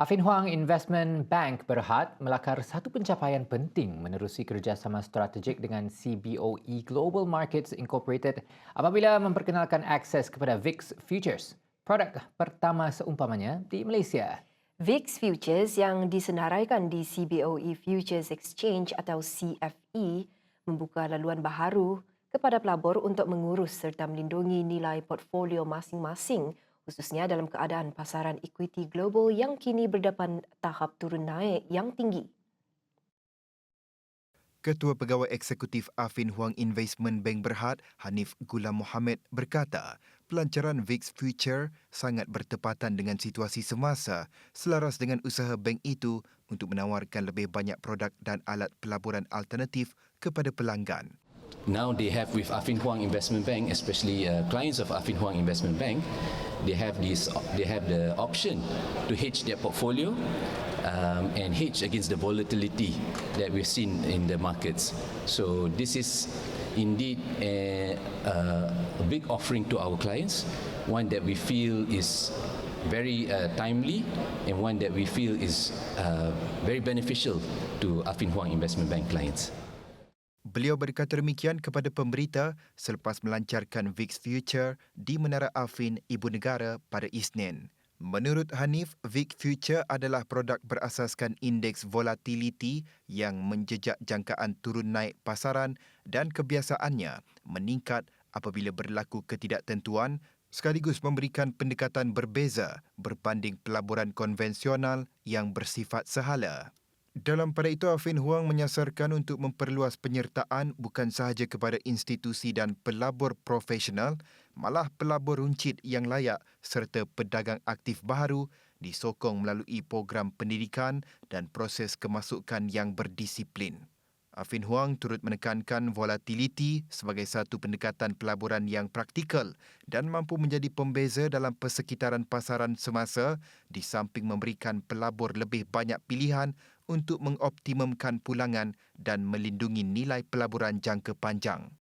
Afin Huang Investment Bank berhad melakar satu pencapaian penting menerusi kerjasama strategik dengan CBOE Global Markets Incorporated apabila memperkenalkan akses kepada VIX Futures, produk pertama seumpamanya di Malaysia. VIX Futures yang disenaraikan di CBOE Futures Exchange atau CFE membuka laluan baharu kepada pelabur untuk mengurus serta melindungi nilai portfolio masing-masing khususnya dalam keadaan pasaran equity global yang kini berdepan tahap turun naik yang tinggi. Ketua Pegawai Eksekutif Afin Huang Investment Bank Berhad, Hanif Gulam Mohamed berkata, pelancaran VIX Future sangat bertepatan dengan situasi semasa selaras dengan usaha bank itu untuk menawarkan lebih banyak produk dan alat pelaburan alternatif kepada pelanggan. Now they have with Afin Huang Investment Bank, especially uh, clients of Afin Huang Investment Bank, they have this, they have the option to hedge their portfolio um, and hedge against the volatility that we've seen in the markets. So this is indeed a, a big offering to our clients, one that we feel is very uh, timely and one that we feel is uh, very beneficial to Afin Huang Investment Bank clients. Beliau berkata demikian kepada pemberita selepas melancarkan VIX Future di Menara Afin Ibu Negara pada Isnin. Menurut Hanif, VIX Future adalah produk berasaskan indeks volatility yang menjejak jangkaan turun naik pasaran dan kebiasaannya meningkat apabila berlaku ketidaktentuan sekaligus memberikan pendekatan berbeza berbanding pelaburan konvensional yang bersifat sehala. Dalam pada itu, Afin Huang menyasarkan untuk memperluas penyertaan bukan sahaja kepada institusi dan pelabur profesional, malah pelabur runcit yang layak serta pedagang aktif baharu disokong melalui program pendidikan dan proses kemasukan yang berdisiplin. Afin Huang turut menekankan volatility sebagai satu pendekatan pelaburan yang praktikal dan mampu menjadi pembeza dalam persekitaran pasaran semasa di samping memberikan pelabur lebih banyak pilihan untuk mengoptimumkan pulangan dan melindungi nilai pelaburan jangka panjang.